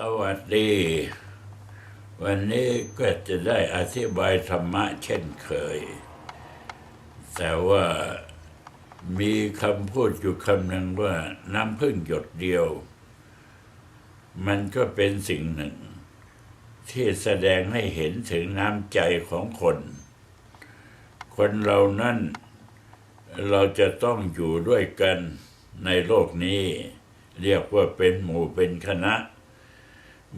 สวัสดี วันนี้ก็จะได้อธิบายธรรมะเช่นเคย แต่ว่ามีคำพูดอยู่คำหนึ่งว่าน้ำพึ่งหยดเดียว มันก็เป็นสิ่งหนึ่ง ที่แสดงให้เห็นถึงน้ำใจของคน คนเรานั้นเราจะต้องอยู่ด้วยกันในโลกนี้ เรียกว่าเป็นหมู่เป็นคณะ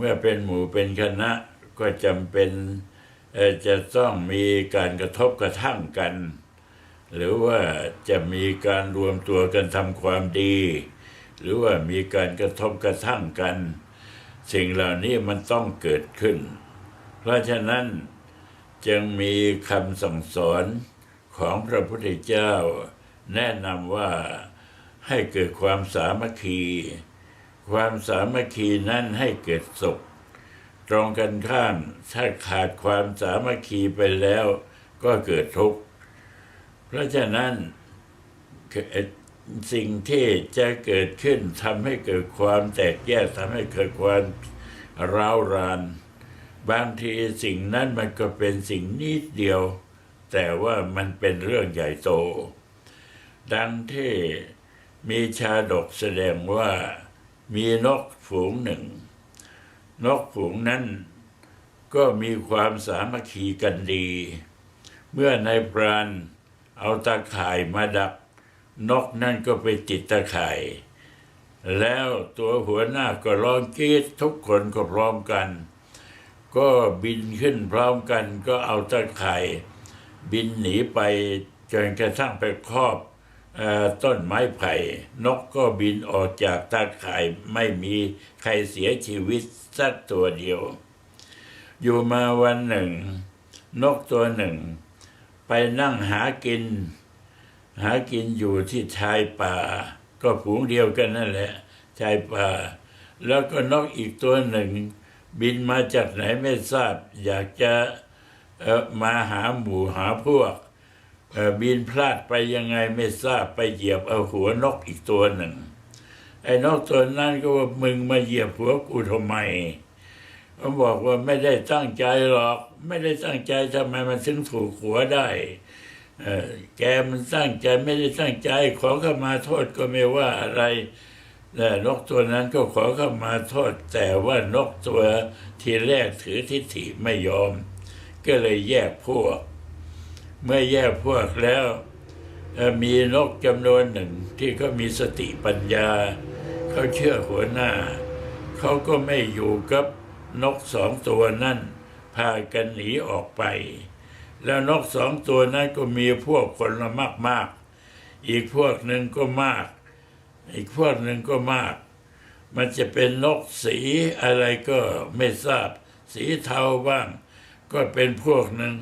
เมื่อเป็นหมู่เป็นคณะก็จำเป็นจะต้องมีการกระทบกระทั่งกัน หรือว่าจะมีการรวมตัวกันทำความดี หรือว่ามีการกระทบกระทั่งกัน สิ่งเหล่านี้มันต้องเกิดขึ้น เพราะฉะนั้นจึงมีคำสั่งสอนของพระพุทธเจ้า แนะนำว่าให้เกิดความสามัคคี ความสามัคคีนั้นให้เกิดสุข ตรงกันข้ามถ้าขาดความสามัคคีไปแล้วก็เกิดทุกข์ เพราะฉะนั้นสิ่งที่จะเกิดขึ้นทำให้เกิดความแตกแยกทำให้เกิดความร้าวราน บางทีสิ่งนั้นมันก็เป็นสิ่งนิดเดียว แต่ว่ามันเป็นเรื่องใหญ่โต ดังที่มีชาดกแสดงว่า มีนกฝูงหนึ่ง นกฝูงนั้นก็มีความสามัคคีกันดี เมื่อนายพรานเอาตาข่ายมาดัก นกนั่นก็ไปติดตาข่าย แล้วตัวหัวหน้าก็ร้องกรีดทุกคนก็พร้อมกัน ก็บินขึ้นพร้อมกันก็เอาตาข่าย บินหนีไปจนกระทั่งไปครอบ ต้นไม้ไผ่ นกก็บินออกจากตาข่ายไม่มีใครเสียชีวิตสักตัวเดียว อยู่มาวันหนึ่ง นกตัวหนึ่ง ไปนั่งหากิน หากินอยู่ที่ชายป่า ก็ฝูงเดียวกันนั่นแหละ ชายป่า แล้วก็นกอีกตัวหนึ่ง บินมาจากไหนไม่ทราบ อยากจะมาหาหมู่หาพวก บินพลาดไปยังไงไม่ทราบไปเหยียบเอาหัวนกอีกตัวหนึ่ง ไอ้นกตัวนั้นก็ว่ามึงมาเหยียบหัวกูทำไมเขาบอกว่าไม่ได้ตั้งใจหรอก ไม่ได้ตั้งใจทำไมมันถึงถูกหัวได้เอ่อแกมันตั้งใจไม่ได้ตั้งใจ ขอเข้ามาโทษก็ไม่ว่าอะไรแต่นกตัวนั้นก็ขอเข้ามาโทษ แต่ว่านกตัวที่แรกถือทิฏฐิไม่ยอม ก็เลยแยกพวก เมื่อแยกพวกแล้วมีนกจำนวนหนึ่งที่เขามีสติปัญญา เขาเชื่อหัวหน้า เขาก็ไม่อยู่กับนกสองตัวนั่น พากันหนีออกไป แล้วนกสองตัวนั้นก็มีพวกคนละมากมากๆอีกพวกหนึ่งก็มาก อีกพวกหนึ่งก็มาก มันจะเป็นนกสีอะไรก็ไม่ทราบ สีเทาบ้าง ก็เป็นพวกหนึ่ง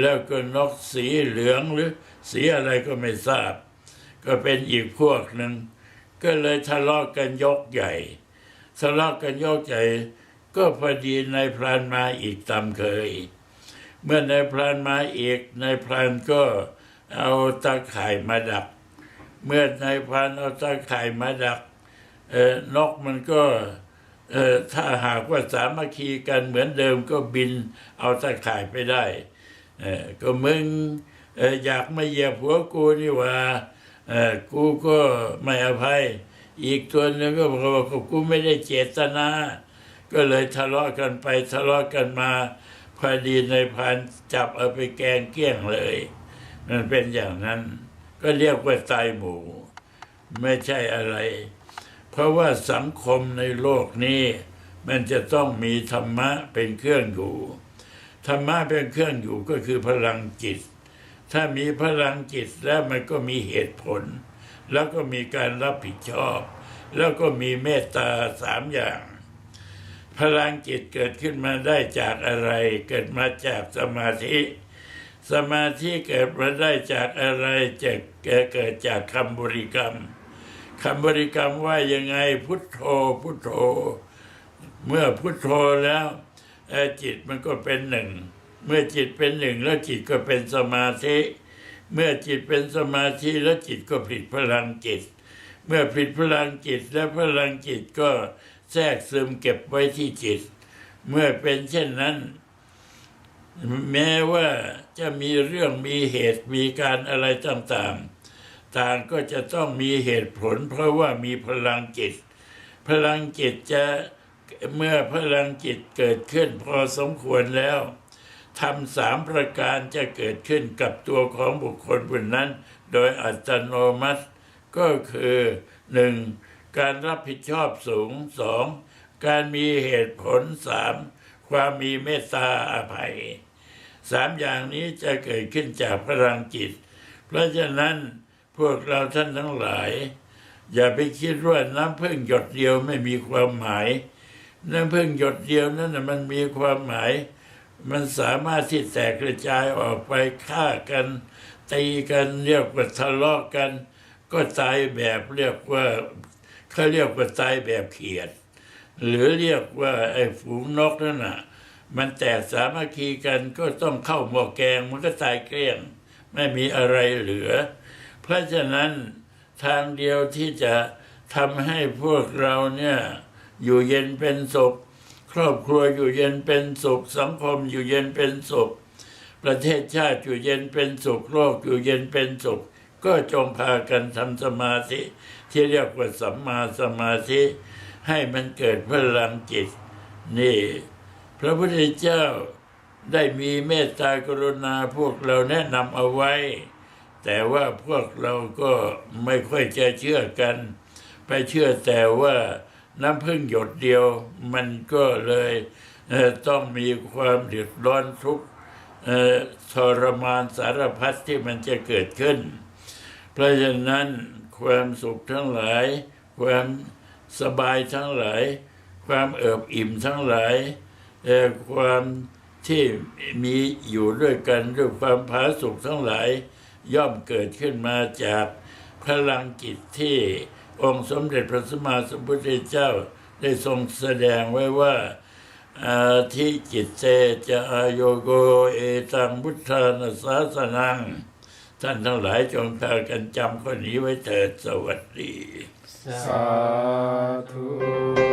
แล้วก็นกสีเหลืองหรือสีอะไรก็ไม่ทราบ ก็เป็นอีกพวกหนึ่ง ก็เลยทะเลาะกันยกใหญ่ทะเลาะกันยกใหญ่ ก็พอดีนายพรานมาอีกตามเคย เมื่อนายพรานมาอีกนายพรานก็เอาตาข่ายมาดัก เมื่อนายพรานเอาตาข่ายมาดักเอ่อนกมันก็เออถ้าหากว่าสามัคคีกันเหมือนเดิมก็บินเอาตาข่ายไปได้ ก็มึงอยากมาเหยียบหัวกูนี่ว่าเออกูก็ไม่อภัย อีกตัวหนึงก็บอกว่ากูไม่ได้เจตนา ก็เลยทะเลาะกันไปทะเลาะกันมาพอดีในพรานจับเอาไปแกงเกี้ยงเลย มันเป็นอย่างนั้น ก็เรียกว่าตายหมู ไม่ใช่อะไร เพราะว่าสังคมในโลกนี้ มันจะต้องมีธรรมะเป็นเครื่องอยู่ ธรรมะเป็นเครื่องอยู่ก็คือพลังจิต ถ้ามีพลังจิตแล้วมันก็มีเหตุผล แล้วก็มีการรับผิดชอบ แล้วก็มีเมตตาสามอย่าง พลังจิตเกิดขึ้นมาได้จากอะไร เกิดมาจากสมาธิ สมาธิเกิดมาได้จากอะไรจะเกิดจากคำบริกรรมคำบริกรรมว่ายังไงพุทโธพุทโธ เมื่อพุทโธแล้ว จิตมันก็เป็นหนึ่ง เมื่อจิตเป็นหนึ่งแล้วจิตก็เป็นสมาธิ เมื่อจิตเป็นสมาธิแล้วจิตก็ผลิตพลังจิต เมื่อผลิตพลังจิตและพลังจิตก็แทรกซึมเก็บไว้ที่จิต เมื่อเป็นเช่นนั้น แม้ว่าจะมีเรื่องมีเหตุมีการอะไรต่างๆ ต่างก็จะต้องมีเหตุผล เพราะว่ามีพลังจิต พลังจิตจะ เมื่อพลังจิตเกิดขึ้นพอสมควรแล้วทำสามประการจะเกิดขึ้นกับตัวของบุคคลคนนั้น โดยอัตโนมัติ ก็คือหนึ่งการรับผิดชอบสูงสองการมีเหตุผลสามความมีเมตตาอาภัยสามอย่างนี้จะเกิดขึ้นจากพลังจิต เพราะฉะนั้นพวกเราท่านทั้งหลาย อย่าไปคิดว่าน้ำพึ่งหยดเดียวไม่มีความหมาย น้ำพึ่งหยดเดียวนั้นน่ะมันมีความหมาย มันสามารถที่แตกกระจายออกไปฆ่ากัน ตีกันเรียกว่าทะเลาะกัน ก็ตายแบบเรียกว่าเขาเรียกว่าตายแบบเขียด หรือเรียกว่าไอ้ฝูงนกนั่นน่ะมันแตกสามัคคีกันก็ต้องเข้าหม้อแกงมันก็ตายเกลี้ยง ไม่มีอะไรเหลือ เพราะฉะนั้นทางเดียวที่จะทำให้พวกเราเนี่ย อยู่เย็นเป็นสุข ครอบครัวอยู่เย็นเป็นสุข สังคมอยู่เย็นเป็นสุข ประเทศชาติอยู่เย็นเป็นสุข โลกอยู่เย็นเป็นสุข ก็จงพากันทำสมาธิ ที่เรียกว่าสัมมาสมาธิ ให้มันเกิดพลังจิต นี่ พระพุทธเจ้าได้มีเมตตากรุณาพวกเราแนะนำเอาไว้ แต่ว่าพวกเราก็ไม่ค่อยจะเชื่อกัน ไปเชื่อแต่ว่า น้ำพึ่งหยดเดียว มันก็เลยเต้องมีความเดือดร้อนทุกข์ทรมานสารพัดที่มันจะเกิดขึ้น เพราะฉะนั้นความสุขทั้งหลาย ความสบายทั้งหลาย ความเอิบอิ่มทั้งหลายความที่มีอยู่ด้วยกันด้วยความผาสุกทั้งหลาย ย่อมเกิดขึ้นมาจากพลังจิตที่ องค์สมเด็จพระสัมมาสัมพุทธเจ้าได้ทรงแสดงไว้ว่าอาทิจิตเตจะอายโกเอตังพุทธานาสาสนัง ท่านทั้งหลายจงพากันจำข้อนี้ไว้เถิดสวัสดี สาธุ